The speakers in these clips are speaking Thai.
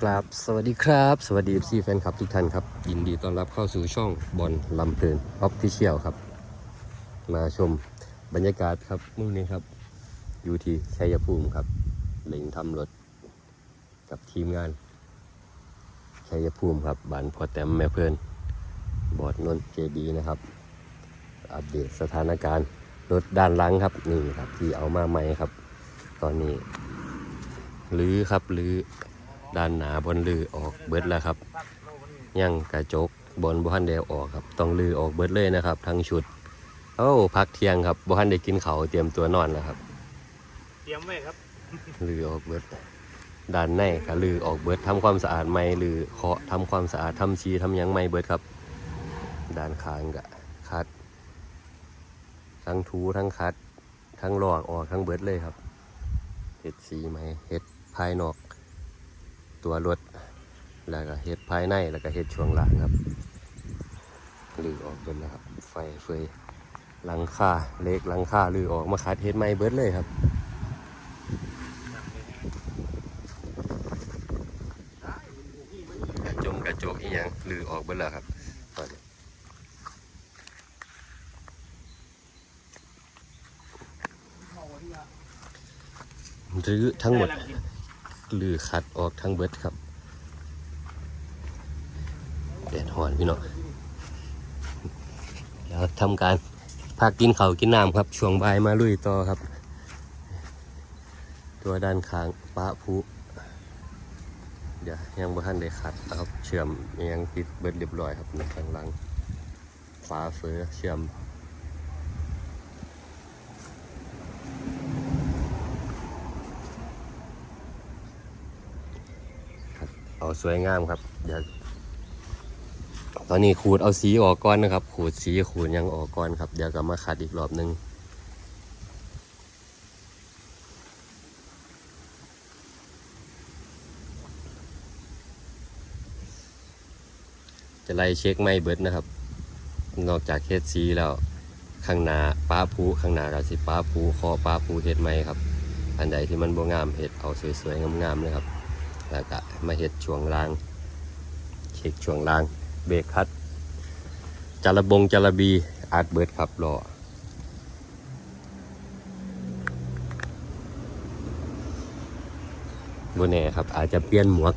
กราบสวัสดีครับ สวัสดีซีแฟนคลับทุกท่านครับ ยินดีต้อนรับเข้าสู่ช่องบอลลำเพลินออฟฟิเชียลครับ มาชมบรรยากาศครับมื่อนี้ครับ อยู่ที่ชัยภูมิครับเล็งทำรถกับทีมงานชัยภูมิครับบานพอแต้มแม่เพื่อนบอดนนเจบีนะครับ อัปเดตสถานการณ์รถด้านหลังครับนี่ครับที่เอามาใหม่ครับ ตอนนี้รื้อครับรื้อ ด้านหนาบนลือออกเบิดแล้วครับ ยังกระจกบนบ่ทันเดวออกครับ ต้องลือออกเบิดเลยนะครับ ทั้งชุดโอ้พักเที่ยงครับบ่ทันได้กินเขาวเตรียมตัวนอนแล้วครับ เตรียมไว้ครับลือออกเบิดด้านในก็ลือออกเบิดทำความสะอาดใหม่ลือเคาะทำความสะอาดทำชีทำหยังใหม่เบิดครับ ด้านข้างก็คัด ทั้งทูทั้งคัด ทั้งหลอกออกทั้งเบิดเลยครับเห็ดสีไหมเห็ดภายนอก ตัวรถ แล้วก็เห็ดภายใน แล้วก็เห็ดช่วงหลังครับลือออกเบิดแล้วครับ ไฟเฟยหลังคาเล็กหลังคาลือออกมาคัดเห็ดใหม่เบิดเลยครับกระจงกระจกอีหยังลือออกเบิดแล้วครับตอนนี้หรือทั้งหมด ลือคัดออกทั้งเบิดครับแดดหอนพี่น้องเดี๋ยวทำการพักกินเขาวกินน้ำครับ ช่วงบ่ายมาลุยต่อครับ ตัวด้านข้างปะพุเดี๋ยวยังบ่ทันได้ขัดนะครับ เชื่อมยังติดเบิดเรียบร้อยครับในข้างหลังฝาเฟือเชื่อมครับ เอาสวยงามครับเดี๋ยวตอนนี้ขูดเอาสีออกก่อนนะครับ ขูดสีขูดยังออกก่อนครับ เดี๋ยวก็มาขัดอีกรอบหนึงจะไล่เช็คไม่เบิดนะครับ นอกจากเฮ็ดซีแล้วข้างหน้าป้าผูข้างหน้าก็สิป้าผูคอป้าผูเฮ็ดไม่ครับ อันใดที่มันบ่งามเฮ็ดเอาสวยๆงามๆเลยครับ แล้วก็มาเฮ็ดช่วงล่างเช็คช่วงล่าง เบรกคัดจาระบงจาระบีอาดเบิดครับรอบ่แน่ครับ อาจจะเปลี่ยนหมวก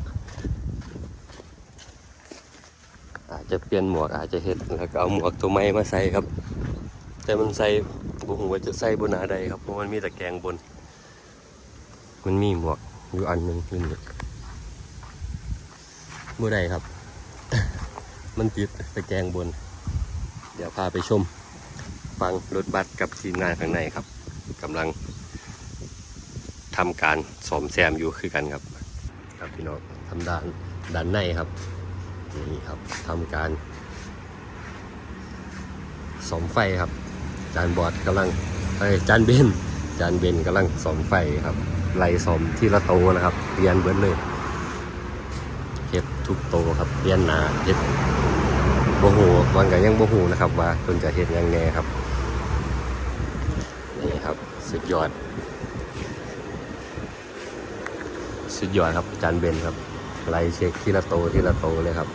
อาจจะเปลี่ยนหมวกอาจจะเห็ดแล้วก็เอาหมวกตัวใหม่มาใส่ครับ แต่มันใส่บุหัวาจะใส่บนหาใดครับเพราะมันมีแตะแกงบน มันมีหมวกอยู่อันหนึ่งอยู่นี่ บ่ได้ครับ มันติดตะแกรงบน เดี๋ยวพาไปชม ฟังรถบัสกับทีมงานข้างในครับกำลังทำการสอมแซมอยู่คือกันครับ ครับพี่น้องทำด้านด้านในครับนี่ครับทำการสอมไฟครับ จานบอดกำลังเอ้ยจานเบนจานเบนกำลังสอมไฟครับไล่สอมที่ละโตนะครับเปลี่ยนเบิดเลย ทุกโตครับเปลี่ยนนาเฮ็ดโบหูวันกันยังโบหูนะครับ ว่าเพิ่นจะเฮ็ดยังแน่ครับนี่ครับ สุดยอด สุดยอดครับจานเบนครับไล่เช็คที่ละโตที่ละโตเลยครับ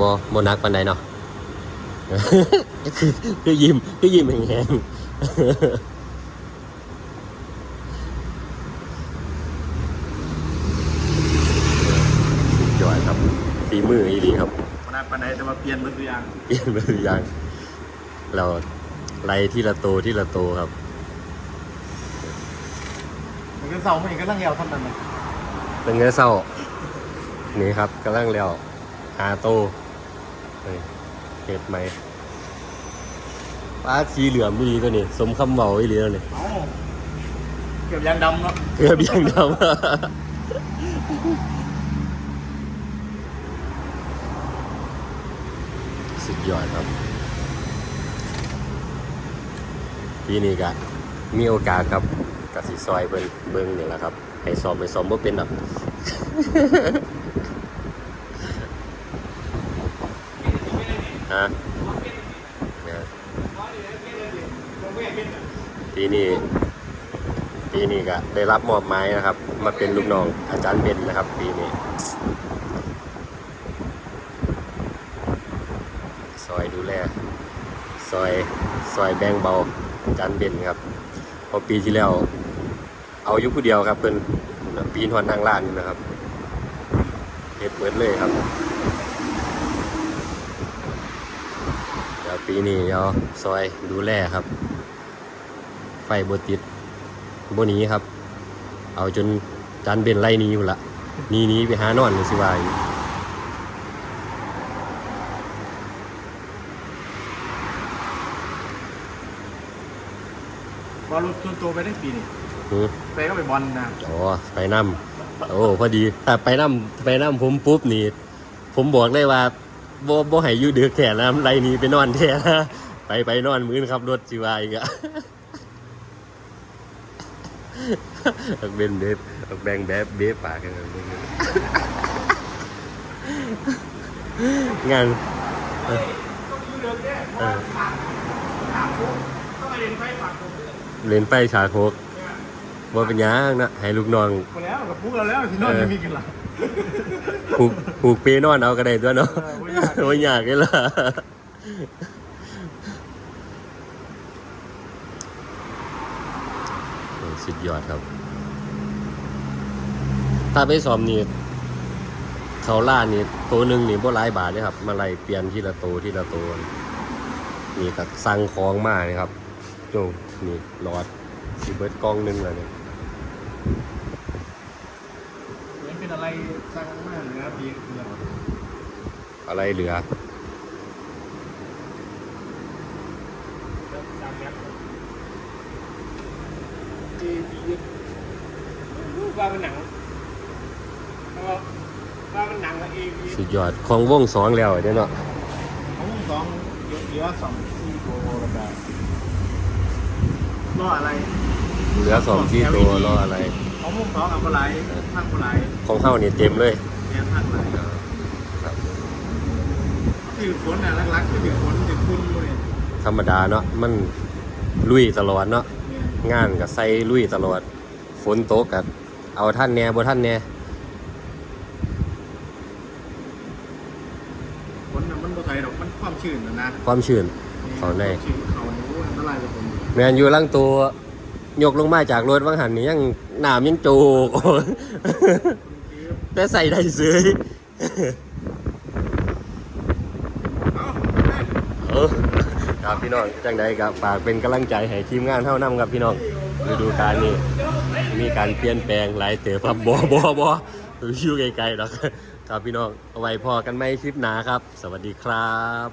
บอบนักปันใดเนาะ คือคือยิ้มคือยิ้มแหงๆสุดยอด ครับฝีมืออีดีครับขนาดปันไหนจะมาเปลี่ยนมือตัวอย่าง เปลี่ยนไปทุกอย่าง เราไล่ที่ละโตที่ละโตครับมันก็เสามันก็ลังเอวทำนั่นเลยเป็นไงเศร้านี่ครับกำลังเลี้ยวหาโตเฮ้ยเห็ดไหมปลาสีเหลือมอีหลีตัวนี้ สมคำเบาอีหลีตัวนี้เอ้าเก็บยางดำเนาะเกือบยังดำ สุดยอดครับ ปีนี้ก็มีโอกาสครับกสิซอยเบิ่งเบิ่งนี่แหละครับ ให้สอบไปสอบบ่เป็นหรอกฮะนะปีนี้ปีนี้ก็ได้รับมอบหมายนะครับ มาเป็นลูกน้องอาจารย์เบนนะครับ ปีนี้ ซอยดูแลซอยซอยแบ่งเบาจารย์เบนครับพอปีที่แล้ว เอาอยู่ผู้เดียวครับเพิ่นปีนหอนทางลานนี่นะครับเฮ็ดเปิดเลยครับเดี๋ยวปีนี้เดี๋ยวซอยดูแลครับ ไฟบติดบนี้ครับ เอาจนจานเบนไล่นี้อยู่ละนี้นี้ไปหานอนเลยสิวาย บอลรถชนตัวไปได้ปีนี่หือไปก็ไปบอลนะอ๋อไปน้ำโอ้พอดีแต่ไปน้ำไปน้ำผมปุ๊บนี่ ผมบอกเลยว่าบ่บ่ให้อยู่เดือกแค่น้ำไรหนี้ไปนอนแท้นะไปไปนอนมื้อนครับรถสิวาอีกอะอักเบนเบบอักแบงแบบเบบปากกันเลยงานอยู่เดิมเนี่ยเออถามผมต้องไปเรียนไฟฝากผมด้วย เล่นไปฉากโคกว่าเป็นหยังนะให้ลูกน้องหมดแล้วกับพวกเราแล้วที่นอนยังมีกันหรอผูกผูกเปนอนเอาก็ได้ตัวเนาะเออบ่ยากไม่อยากเลยล่ะโอ้สุดยอดครับ ถ้าไปซ้อมนี่เขาล่านี่ตัวหนึ่งนี่บ่หลายบาทเลยครับ มาไล่เปลี่ยนทีละตัวทีละตัวนี่ก็สั่งของมานี่ครับ โจนี่หลอดสิเบิดกล้องหนึงเลยเนี่ยมันเป็นอะไรสร้างมากเลยนะปีคืออะไรอะไรเหลือจางแก๊ปเอบีว่าเป็นหนังแล้วก็ว่าเป็นหนังละเอบีสุดยอดของวงสองแล้วเด้เนาะของสองเยอะเยอะสองสี่โกระบาด รออะไรเหลือสองที่ตัวรออะไร ของมุกสองอัปไลทักปไลของเข้านี่เต็มเลยเนี่ยทักไลครับถือฝนน่ะรักๆก็ถือฝนถือคุณเลยธรรมดาเนาะมันลุยตลอดเนาะเนี่ยงานกับใส่ลุยตลอด ฝนตกกับเอาท่านแหน่บ่ท่านแหน่ฝนน่ะมันบ่ไทยดอกมันความชื้นนะนะความชื้นเขาใน แมนอยู่ล่างตัวยกลงมาจากรถวังหันนี่ยังหนามยังโจกแต่ใส่ได้เสยเอ้าเออครับพี่น้องจังใดครับฝากเป็นกำลังใจให้ทีมงานเท่านํครับพี่น้องฤดูกาลนี้มีการเปลี่ยนแปลงหลายเต๋อครับบอบอบออยู่ไกลๆหรอกครับพี่น้องเอาไว้พอกันไหมคลิปหนาครับ สวัสดีครับ